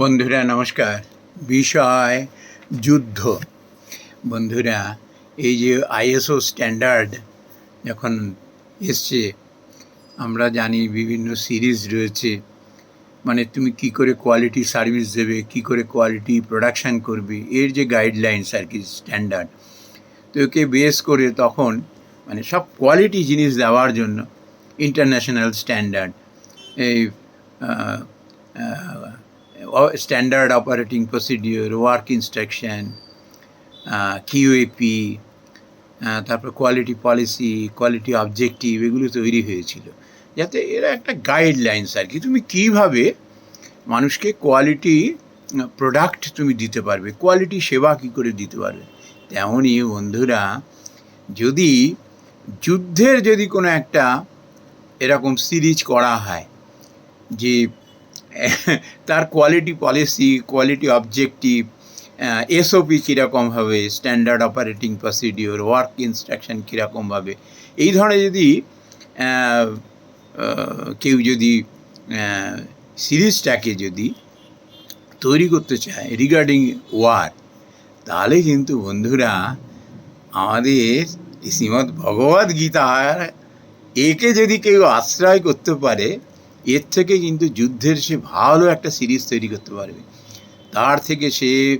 বন্ধুরা, নমস্কার। বিষয় যুদ্ধ। বন্ধুরা, এই যে আইএসও স্ট্যান্ডার্ড যখন এসছে, আমরা জানি বিভিন্ন সিরিজ রয়েছে। মানে তুমি কি করে কোয়ালিটি সার্ভিস দেবে, কি করে কোয়ালিটি প্রোডাকশান করবে, এর যে গাইডলাইন্স আর কি স্ট্যান্ডার্ড তো একে বেস করে তখন মানে সব কোয়ালিটি জিনিস দেওয়ার জন্য ইন্টারন্যাশনাল স্ট্যান্ডার্ড এই standard operating procedure work instruction Q A P তারপর কোয়ালিটি পলিসি কোয়ালিটি অবজেক্টিভ এগুলো তৈরি হয়েছিল। যাতে এরা একটা গাইডলাইন্স আর কি, তুমি কীভাবে মানুষকে কোয়ালিটি প্রোডাক্ট তুমি দিতে পারবে কোয়ালিটি সেবা কী করে দিতে পারবে? তেমনই বন্ধুরা, যদি যুদ্ধের যদি কোনো একটা এরকম সিরিজ করা হয়, যে তার quality policy quality objective S O P কীরকম হবে standard operating procedure work instruction কীরকম হবে, এই ধরনের যদি কেউ যদি সিরিজটাকে যদি তৈরি করতে চায় রিগার্ডিং ওয়ার তাহলে কিন্তু বন্ধুরা আমাদের শ্রীমদ্ ভগবদ গীতার একে যদি কেউ আশ্রয় করতে পারে এর থেকে কিন্তু যুদ্ধের সে ভালো একটা সিরিজ তৈরি করতে পারবে। তার থেকে সে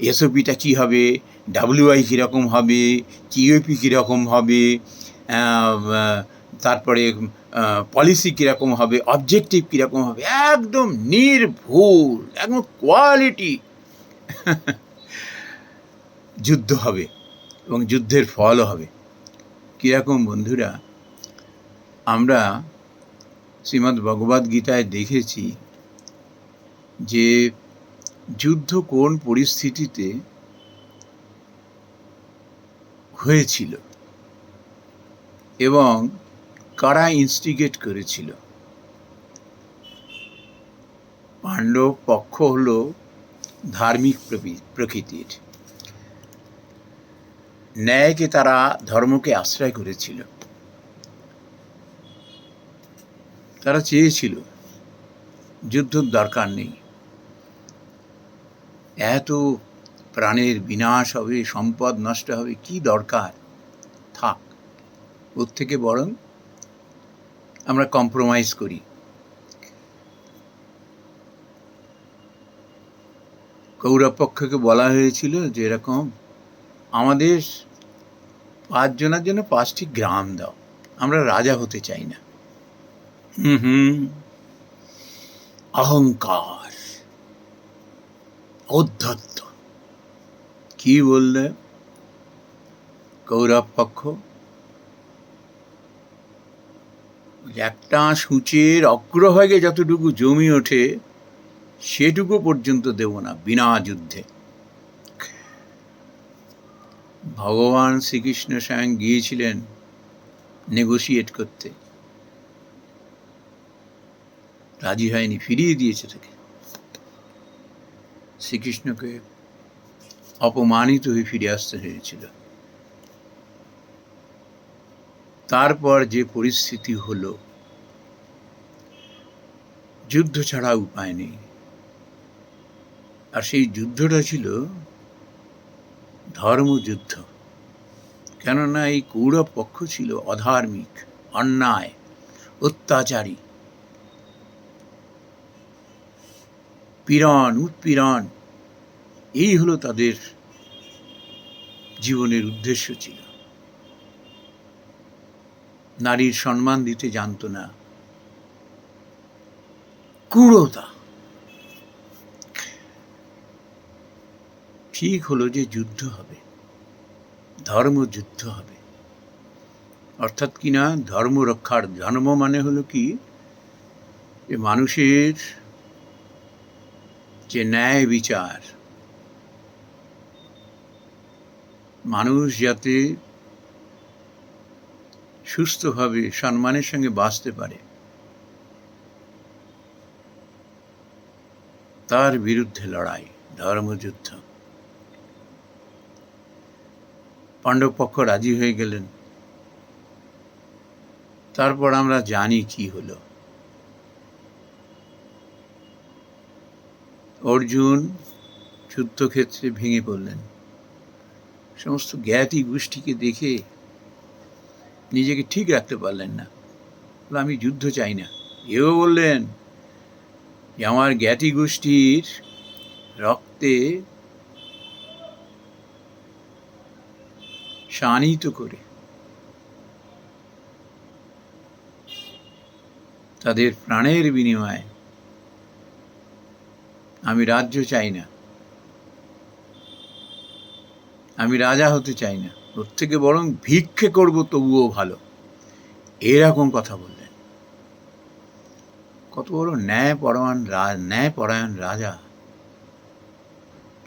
এসওপিটা কী হবে, ডাব্লিউআই কীরকম হবে কিউপি কীরকম হবে তারপরে পলিসি কীরকম হবে, অবজেক্টিভ কীরকম হবে, একদম নির্ভুল, একদম কোয়ালিটি যুদ্ধ হবে এবং যুদ্ধের ফলও হবে। কীরকম বন্ধুরা, আমরা শ্রীমদ্ ভগবদ গীতায় দেখেছি যে যুদ্ধ কোন পরিস্থিতিতে হয়েছিল এবং কারা ইনস্টিগেট করেছিল। পাণ্ডব পক্ষ হল ধার্মিক প্রকৃ- প্রকৃতির। ন্যায়কে তারা ধর্মকে আশ্রয় করেছিল। তারা চেয়েছিল, যুদ্ধর দরকার নেই। এত প্রাণের বিনাশ হবে, সম্পদ নষ্ট হবে, কি দরকার? থাক, ওর থেকে বরং আমরা কম্প্রোমাইজ করি। কৌরব পক্ষকে বলা হয়েছিল যে এরকম, আমাদের পাঁচজনের জন্য পাঁচটি গ্রাম দাও, আমরা রাজা হতে চাই না। হুম অহংকার ঔদ্ধত্য কি বললে কৌরব পক্ষ একটা সূচের অগ্রভাগে যতটুকু জমি ওঠে, সেটুকু পর্যন্ত দেব না, বিনা যুদ্ধে। ভগবান শ্রীকৃষ্ণ স্বয়ং গিয়েছিলেন নেগোসিয়েট করতে। রাজি হয়নি, ফিরিয়ে দিয়েছে তাকে। শ্রীকৃষ্ণকে অপমানিত হয়ে ফিরে আসতে হয়েছিল। তারপর যে পরিস্থিতি হলো, যুদ্ধ ছাড়া উপায় নেই। আর সেই যুদ্ধটা ছিল ধর্মযুদ্ধ। কেননা এই কৌরব পক্ষ ছিল অধার্মিক, অন্যায়, অত্যাচারী। পীড়ন উৎপীড়ন। এই হলো তাদের জীবনের উদ্দেশ্য ছিল। নারীর সম্মান দিতে জানতো না। ক্রূরতা ঠিক হলো যে যুদ্ধ হবে। ধর্মযুদ্ধ হবে। অর্থাৎ কি না, ধর্ম রক্ষার ধর্ম মানে হলো কি? যে মানুষের যে ন্যায় বিচার। মানুষ যাতে সুস্থভাবে সম্মানের সঙ্গে বাঁচতে পারে, তার বিরুদ্ধে লড়াই, ধর্মযুদ্ধ। পাণ্ডব পক্ষ রাজি হয়ে গেলেন। তারপর আমরা জানি কি হলো। অর্জুন যুদ্ধক্ষেত্রে ভেঙে পড়লেন। সমস্ত জ্ঞাতি গোষ্ঠীকে দেখে নিজেকে ঠিক রাখতে পারলেন না। আমি যুদ্ধ চাই না। এও বললেন, যে আমার জ্ঞাতি গোষ্ঠীর রক্তে শানিত করে তাদের প্রাণের বিনিময়ে আমি রাজ্য চাই না। আমি রাজা হতে চাই না। ওর থেকে বরং ভিক্ষে করব তবুও ভালো। এরকম কথা বললেন। কত বড় ন্যায় পরায়ণ ন্যায় পরায়ণ রাজা।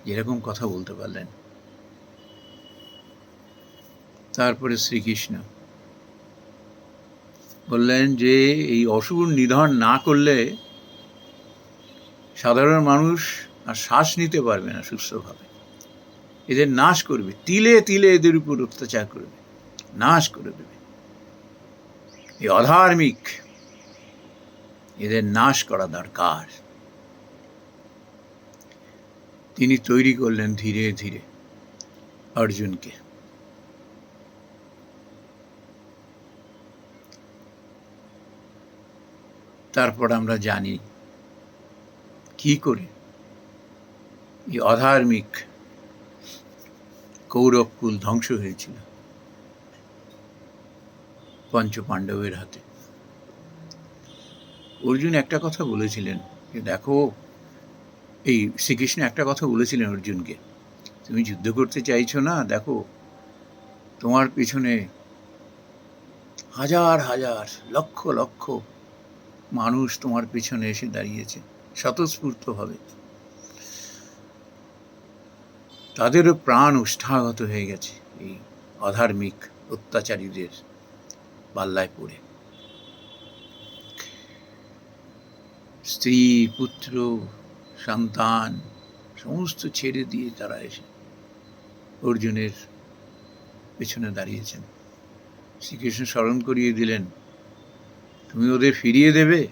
এরকম কথা বলতে পারলেন। তারপরে শ্রীকৃষ্ণ বললেন যে, এই অসুর নিধন না করলে সাধারণ মানুষ আর শ্বাস নিতে পারবে না সুস্থভাবে। এদের নাশ করবে, তিলে তিলে এদের উপর অত্যাচার করবে, নাশ করে দেবে। এই অধার্মিক, এদের নাশ করা দরকার। তিনি তৈরি করলেন ধীরে ধীরে অর্জুনকে। তারপর আমরা জানি কি করে? এই অধার্মিক কৌরবকুল ধ্বংস হয়েছিল পঞ্চ পাণ্ডবের হাতে। অর্জুন একটা কথা বলেছিলেন যে, দেখো, এই শ্রীকৃষ্ণ একটা কথা বলেছিলেন অর্জুনকে, তুমি যুদ্ধ করতে চাইছো না, দেখো, তোমার পেছনে হাজার হাজার, লক্ষ লক্ষ মানুষ তোমার পেছনে এসে দাঁড়িয়েছে। স্বতঃস্ফূর্তভাবে। তাদেরও প্রাণ উষ্ঠাগত হয়ে গেছে এই অধার্মিক অত্যাচারীদের পাল্লায় পড়ে। স্ত্রী, পুত্র, সন্তান সমস্ত ছেড়ে দিয়ে তারা এসে অর্জুনের পেছনে দাঁড়িয়েছেন। শ্রীকৃষ্ণ স্মরণ করিয়ে দিলেন, তুমি ওদের ফিরিয়ে দেবে?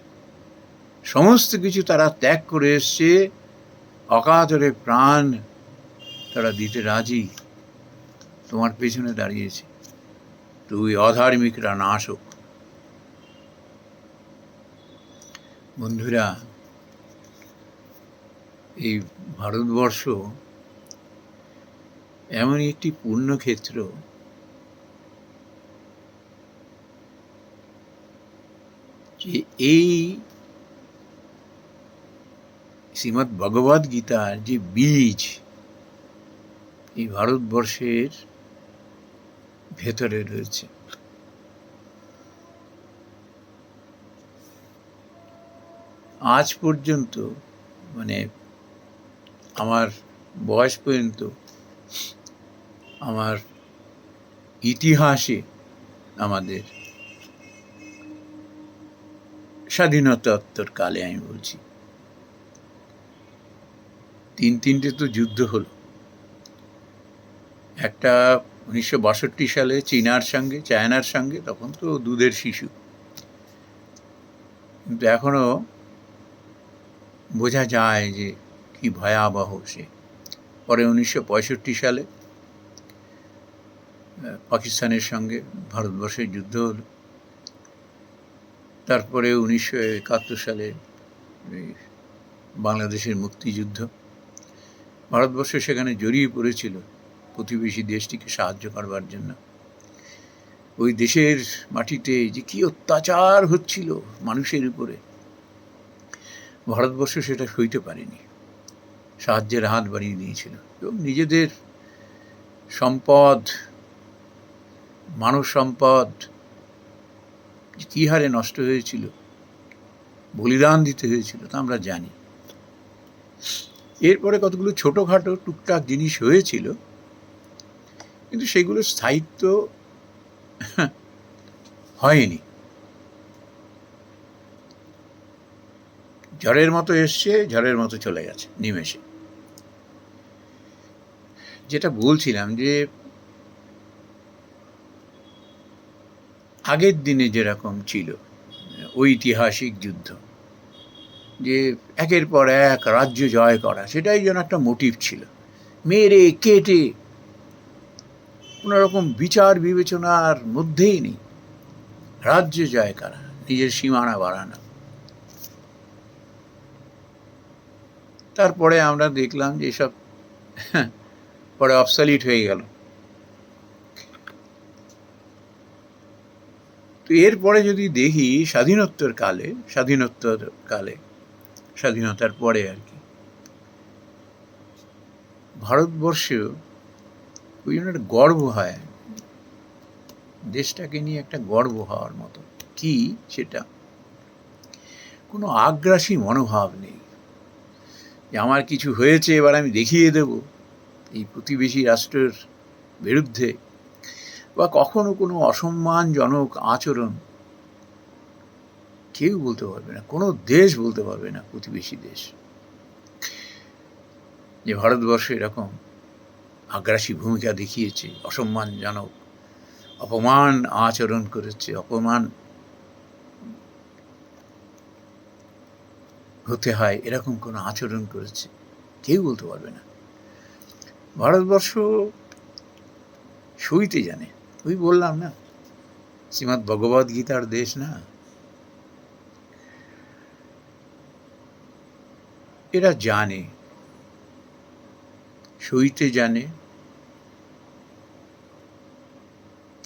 সমস্ত কিছু তারা ত্যাগ করে এসছে। অকাতরে প্রাণ তারা দিতে রাজি। তোমার পেছনে দাঁড়িয়েছে। তুই অধার্মিকরা হোক বন্ধুরা, এই ভারতবর্ষ এমনই একটি পূর্ণক্ষেত্র। যে এই শ্রীমৎ ভগবদ গীতার যে বীজ, এই ভারতবর্ষের ভেতরে রয়েছে। আজ পর্যন্ত মানে আমার বয়স পর্যন্ত, আমার ইতিহাসে আমাদের স্বাধীনতোত্তর কালে আমি বলছি। তিন তিনটে তো যুদ্ধ হলো। একটা উনিশশো বাষট্টি সালে চীনার সঙ্গে, চায়নার সঙ্গে, তখন তো দুধের শিশু। কিন্তু এখনও বোঝা যায় যে কি ভয়াবহ সে। পরে উনিশশো পঁয়ষট্টি সালে পাকিস্তানের সঙ্গে ভারতবর্ষের যুদ্ধ হলো। তারপরে উনিশশো একাত্তর সালে বাংলাদেশের মুক্তিযুদ্ধ। ভারতবর্ষ সেখানে জড়িয়ে পড়েছিল প্রতিবেশী দেশটিকে সাহায্য করবার জন্য। ওই দেশের মাটিতে যে কি অত্যাচার হচ্ছিল মানুষের উপরে, ভারতবর্ষ সেটা সইতে পারেনি। সাহায্যের হাত বাড়িয়ে দিয়েছিল এবং নিজেদের সম্পদ, মানব সম্পদ কী হারে নষ্ট হয়েছিল, বলিদান দিতে হয়েছিল তা আমরা জানি। এরপরে কতগুলো ছোটোখাটো টুকটাক জিনিস হয়েছিল, কিন্তু সেগুলোর স্থায়িত্ব হয়নি। ঝড়ের মতো এসছে, ঝড়ের মতো চলে গেছে, নিমেষে। যেটা বলছিলাম যে, আগের দিনে যেরকম ছিল, ঐতিহাসিক যুদ্ধ যে একের পর এক রাজ্য জয় করা, সেটাই যেন একটা মোটিভ ছিল। মেরে, কেটে, কোনো রকম বিচার, বিবেচনার মধ্যেই নেই। রাজ্য জয় করা, নিজের সীমানা বাড়ানো। তারপরে আমরা দেখলাম যে এসব পরে অবসলিট হয়ে গেল। তো এরপরে যদি দেখি স্বাধীনোত্তর কালে স্বাধীনোত্তর কালে স্বাধীনতার পরে আর কি। ভারতবর্ষেও ওই জন্য একটা গর্ব হয়। দেশটাকে নিয়ে একটা গর্ব হওয়ার মতো। কি সেটা? কোনো আগ্রাসী মনোভাব নেই। যে আমার কিছু হয়েছে, এবার আমি দেখিয়ে দেব। এই প্রতিবেশী রাষ্ট্রের বিরুদ্ধে। বা কখনো কোনো অসম্মানজনক আচরণ কেউ বলতে পারবে না, কোনো দেশ বলতে পারবে না, প্রতিবেশী দেশ। যে ভারতবর্ষ এরকম আগ্রাসী ভূমিকা দেখিয়েছে, অসম্মানজনক, অপমান আচরণ করেছে, অপমান হতে হয়, এরকম কোনো আচরণ করেছে, কেউ বলতে পারবে না। ভারতবর্ষ সইতে জানে, ওই বললাম না শ্রীমৎ ভগবদ গীতার দেশ না? এরা জানে, সইতে জানে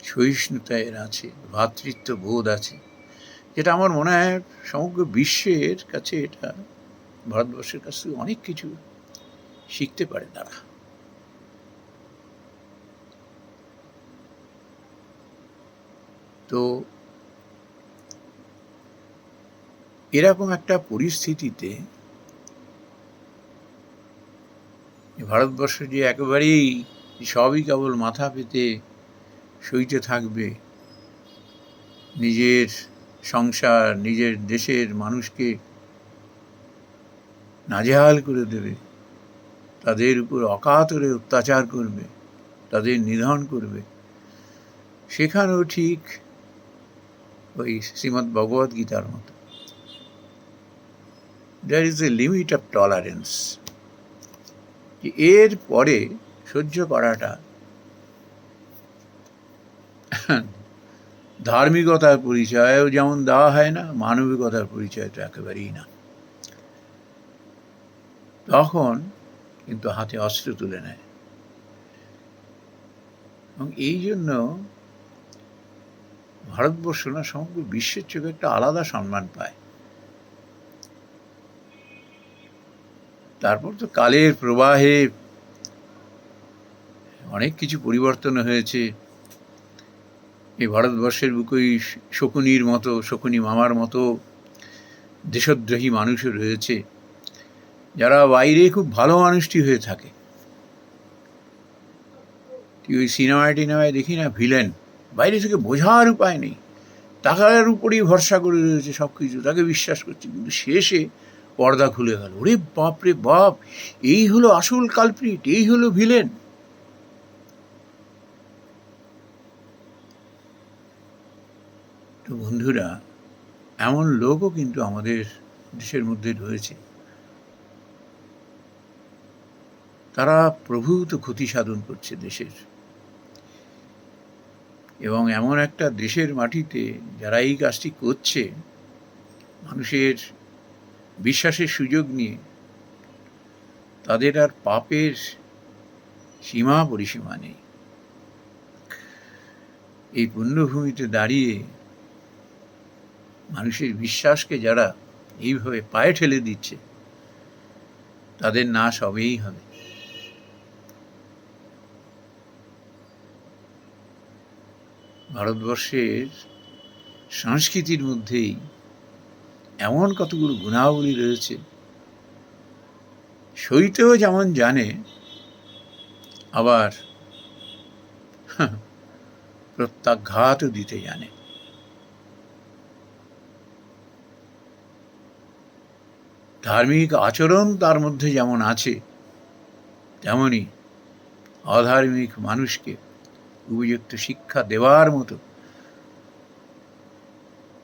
সহিষ্ণুতা এর আছে ভ্রাতৃত্ব বোধ আছে। যেটা আমার মনে হয় সমগ্র বিশ্বের কাছে এটা, ভারতবর্ষের কাছ থেকে অনেক কিছু শিখতে পারে তারা। তো, এরকম একটা পরিস্থিতিতে ভারতবর্ষ যে একেবারেই সবই কেবল মাথা পেতে সইতে থাকবে, নিজের সংসার, নিজের দেশের মানুষকে নাজেহাল করে দেবে, তাদের উপর অকাতরে অত্যাচার করবে, তাদের নিধন করবে। সেখানেও ঠিক ওই শ্রীমদ্ ভগবদ গীতার মতো। There is a limit of tolerance এর পরে সহ্য করাটা ধার্মিকতার পরিচয়ও যেমন দেওয়া হয় না, মানবিকতার পরিচয় তো একেবারেই না। তখন কিন্তু হাতে অস্ত্র তুলে নেয়। এবং এই জন্য ভারতবর্ষ না সমগ্র বিশ্বের চোখে একটা আলাদা সম্মান পায়। তারপর তো কালের প্রবাহে অনেক কিছু পরিবর্তন হয়েছে। এই ভারতবর্ষের বুকেই শকুনির মতো, শকুনি মামার মতো দেশদ্রোহী মানুষও রয়েছে। যারা বাইরে খুব ভালো মানুষটি হয়ে থাকে। ওই সিনেমায় টিনেমায় দেখি না, ভিলেন। বাইরে থেকে বোঝার উপায় নেই। টাকার উপরেই ভরসা করে রয়েছে সব কিছু তাকে বিশ্বাস করছে। কিন্তু শেষে পর্দা খুলে গেল। ওরে বাপ রে বাপ, এই হলো আসল কালপ্রিট এই হলো ভিলেন তো বন্ধুরা, এমন লোকও কিন্তু আমাদের দেশের মধ্যে রয়েছে। তারা প্রভূত ক্ষতি সাধন করছে দেশের। এবং এমন একটা দেশের মাটিতে যারা এই কাজটি করছে, মানুষের বিশ্বাসের সুযোগ নিয়ে তাদের আর পাপের সীমা পরিসীমা নেই। এই পুণ্যভূমিতে দাঁড়িয়ে মানুষের বিশ্বাসকে যারা এইভাবে পায়ে ঠেলে দিচ্ছে, তাদের নাশ হবেই হবে। ভারতবর্ষের সংস্কৃতির মধ্যেই এমন কতগুলো গুণাবলী রয়েছে। সইতেও যেমন জানে, আবার প্রত্যাঘাতও দিতে জানে। ধার্মিক আচরণ তার মধ্যে যেমন আছে তেমনই অধার্মিক মানুষকে উপযুক্ত শিক্ষা দেওয়ার মতো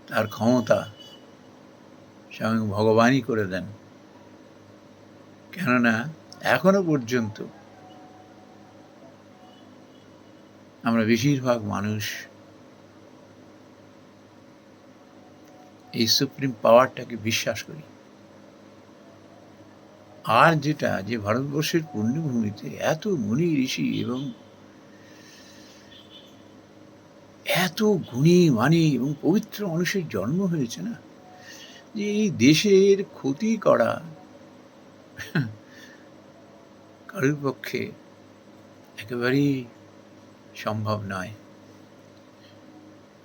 তার ক্ষমতা স্বয়ং ভগবানই করে দেন। কেননা এখনও পর্যন্ত আমরা বেশিরভাগ মানুষ এই সুপ্রিম পাওয়ারটাকে বিশ্বাস করি। আর যেটা, যে ভারতবর্ষের পুণ্যভূমিতে এত মুনি ঋষি এবং এত গুণী মানি এবং পবিত্র মানুষের জন্ম হয়েছে না? যে এই দেশের ক্ষতি করা, কারোর পক্ষে একেবারেই সম্ভব নয়।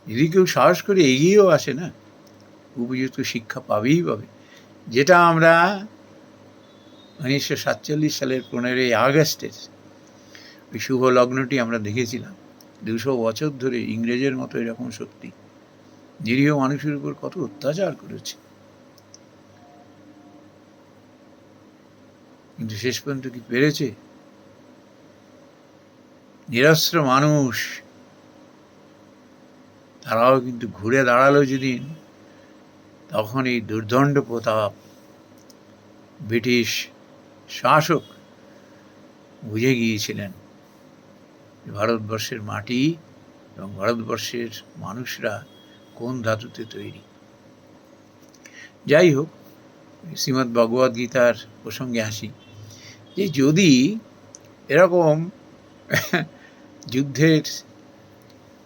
যদি কেউ সাহস করে এগিয়েও আসে না, উপযুক্ত শিক্ষা পাবেই পাবে। যেটা আমরা উনিশশো সাতচল্লিশ সালের পনেরোই আগস্টের ওই শুভ লগ্নটি আমরা দেখেছিলাম। দুশো বছর ধরে ইংরেজের মতো এরকম শক্তি নিরীহ মানুষের উপর কত অত্যাচার করেছে। কিন্তু শেষ পর্যন্ত কি পেরেছে? নিরস্ত্র মানুষ। তারাও কিন্তু ঘুরে দাঁড়াল যেদিন, তখন এই দুর্দণ্ড প্রতাপ। ব্রিটিশ শাসক বুঝে গিয়েছিলেন ভারতবর্ষের মাটি এবং ভারতবর্ষের মানুষরা কোন ধাতুতে তৈরি। যাই হোক, শ্রীমদ্ ভগবদ গীতার প্রসঙ্গে আসি। যে যদি এরকম যুদ্ধের,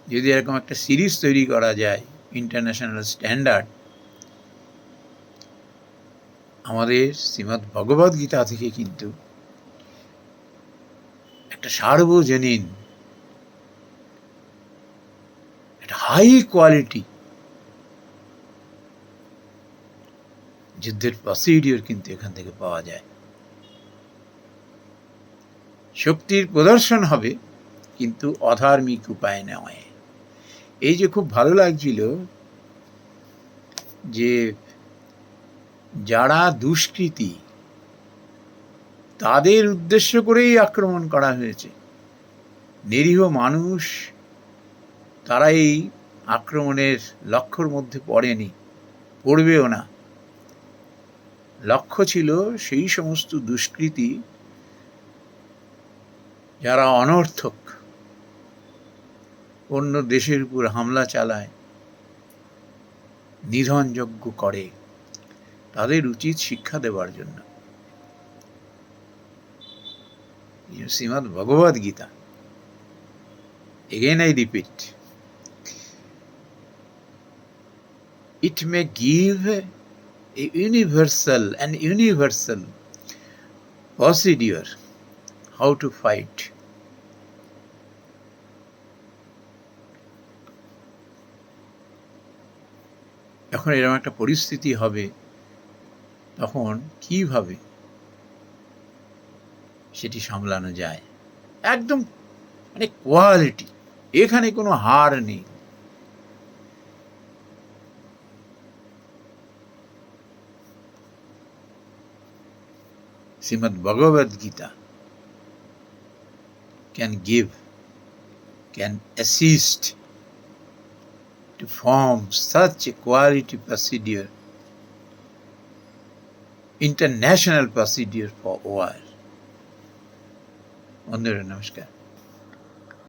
যদি এরকম একটা সিরিজ তৈরি করা যায় ইন্টারন্যাশনাল স্ট্যান্ডার্ড আমাদের শ্রীমদ্ ভগবদ গীতা থেকে কিন্তু একটা সার্বজনীন, একটা হাই কোয়ালিটি যুদ্ধের প্রসিডিওর কিন্তু এখান থেকে পাওয়া যায়। শক্তির প্রদর্শন হবে, কিন্তু অধার্মিক উপায় নয়। এই যে খুব ভালো লাগছিল যে যারা দুষ্কৃতী, তাদের উদ্দেশ্য করেই আক্রমণ করা হয়েছে। নিরীহ মানুষ তারা এই আক্রমণের লক্ষ্যর মধ্যে পড়েনি, পড়বেও না। লক্ষ্য ছিল সেই সমস্ত দুষ্কৃতী যারা অনর্থক, অন্য দেশের উপর হামলা চালায়, নিধনযজ্ঞ করে, তাদের উচিত শিক্ষা দেওয়ার জন্য Shrimad Bhagavad Gita again I repeat it may give a universal and universal procedure how to fight. যখন এরকম একটা পরিস্থিতি হবে তখন কীভাবে সেটি সামলানো যায়? একদম মানে কোয়ালিটি এখানে কোনো হার নেই। Srimad Bhagavad Gita can give, can assist to form such a quality procedure, international procedure for war. বন্ধুরা নমস্কার